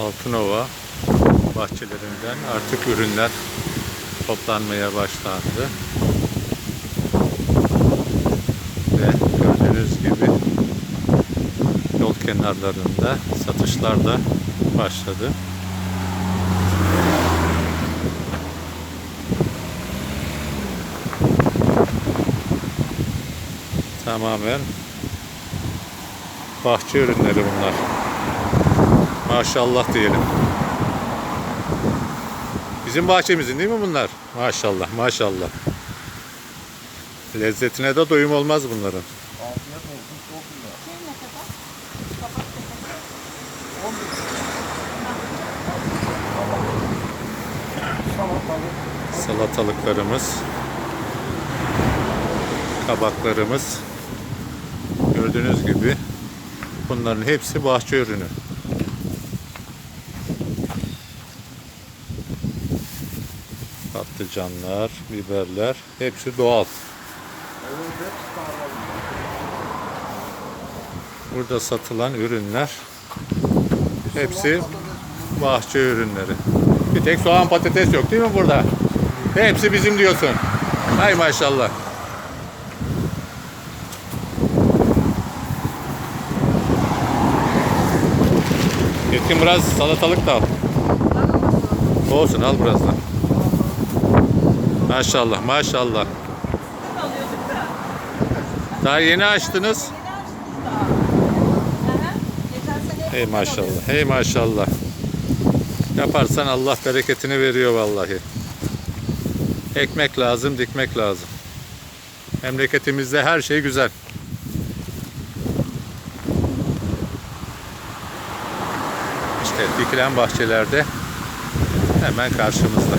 Altınova bahçelerinden artık ürünler toplanmaya başlandı. Ve gördüğünüz gibi yol kenarlarında satışlar da başladı. Tamamen bahçe ürünleri bunlar. Maşallah diyelim. Bizim bahçemizin değil mi bunlar? Maşallah, maşallah. Lezzetine de doyum olmaz bunların. Afiyet olsun çok güzel. Şey ne kadar? Kabak ne kadar? 11 Salatalık. Salatalıklarımız, kabaklarımız. Gördüğünüz gibi bunların hepsi bahçe ürünü. Patlıcanlar, biberler hepsi doğal. Burada satılan ürünler hepsi bahçe ürünleri. Bir tek soğan patates yok değil mi burada? Hepsi bizim diyorsun. Hay maşallah. Yetkin biraz salatalık da al. Olsun al biraz da. Maşallah maşallah. Daha yeni açtınız. Hey maşallah. Hey maşallah. Yaparsan Allah bereketini veriyor vallahi. Ekmek lazım, dikmek lazım. Memleketimizde her şey güzel. İşte dikilen bahçelerde hemen karşımızda.